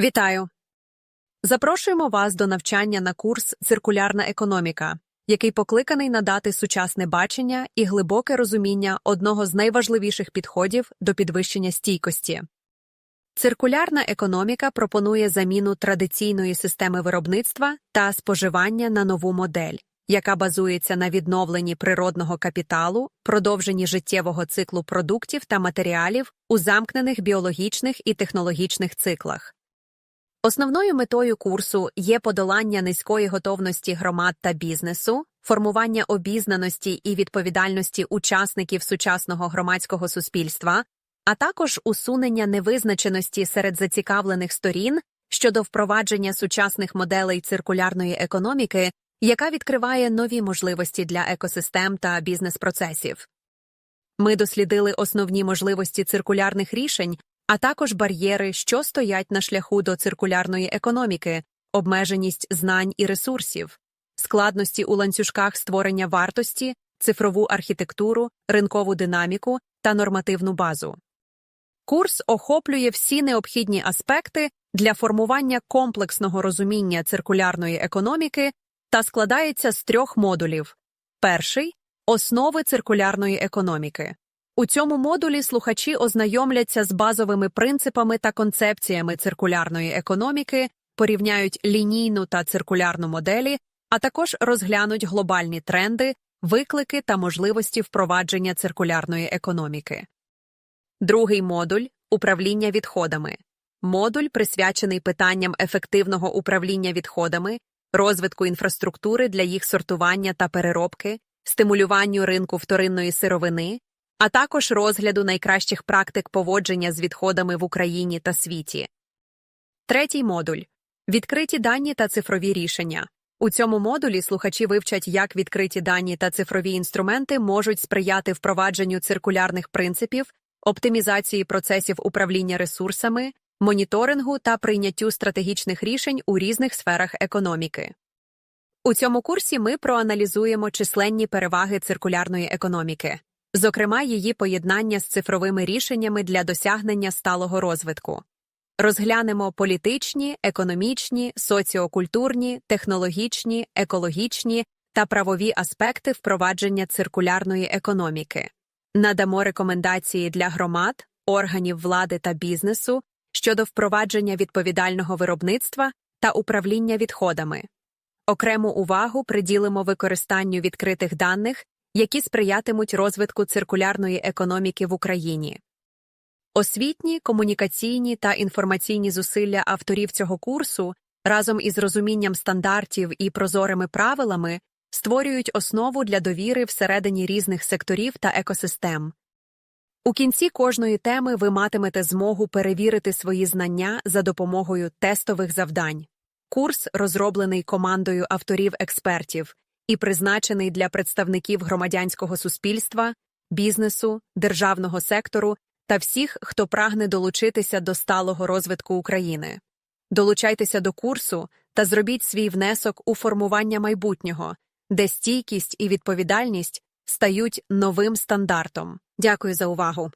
Вітаю! Запрошуємо вас до навчання на курс Циркулярна економіка, який покликаний надати сучасне бачення і глибоке розуміння одного з найважливіших підходів до підвищення стійкості. Циркулярна економіка пропонує заміну традиційної системи виробництва та споживання на нову модель, яка базується на відновленні природного капіталу, продовженні життєвого циклу продуктів та матеріалів у замкнених біологічних і технологічних циклах. Основною метою курсу є подолання низької готовності громад та бізнесу, формування обізнаності і відповідальності учасників сучасного громадського суспільства, а також усунення невизначеності серед зацікавлених сторін щодо впровадження сучасних моделей циркулярної економіки, яка відкриває нові можливості для екосистем та бізнес-процесів. Ми дослідили основні можливості циркулярних рішень, а також бар'єри, що стоять на шляху до циркулярної економіки, обмеженість знань і ресурсів, складності у ланцюжках створення вартості, цифрову архітектуру, ринкову динаміку та нормативну базу. Курс охоплює всі необхідні аспекти для формування комплексного розуміння циркулярної економіки та складається з трьох модулів. Перший основи циркулярної економіки. У цьому модулі слухачі ознайомляться з базовими принципами та концепціями циркулярної економіки, порівняють лінійну та циркулярну моделі, а також розглянуть глобальні тренди, виклики та можливості впровадження циркулярної економіки. Другий модуль управління відходами. Модуль присвячений питанням ефективного управління відходами, розвитку інфраструктури для їх сортування та переробки, стимулюванню ринку вторинної сировини, а також розгляду найкращих практик поводження з відходами в Україні та світі. Третій модуль відкриті дані та цифрові рішення. У цьому модулі слухачі вивчать, як відкриті дані та цифрові інструменти можуть сприяти впровадженню циркулярних принципів, оптимізації процесів управління ресурсами, моніторингу та прийняттю стратегічних рішень у різних сферах економіки. У цьому курсі ми проаналізуємо численні переваги циркулярної економіки, зокрема її поєднання з цифровими рішеннями для досягнення сталого розвитку. Розглянемо політичні, економічні, соціокультурні, технологічні, екологічні та правові аспекти впровадження циркулярної економіки. Надамо рекомендації для громад, органів влади та бізнесу щодо впровадження відповідального виробництва та управління відходами. Окрему увагу приділимо використанню відкритих даних, які сприятимуть розвитку циркулярної економіки в Україні. Освітні, комунікаційні та інформаційні зусилля авторів цього курсу разом із розумінням стандартів і прозорими правилами створюють основу для довіри всередині різних секторів та екосистем. У кінці кожної теми ви матимете змогу перевірити свої знання за допомогою тестових завдань. Курс розроблений командою авторів-експертів і призначений для представників громадянського суспільства, бізнесу, державного сектору та всіх, хто прагне долучитися до сталого розвитку України. Долучайтеся до курсу та зробіть свій внесок у формування майбутнього, де стійкість і відповідальність стають новим стандартом. Дякую за увагу.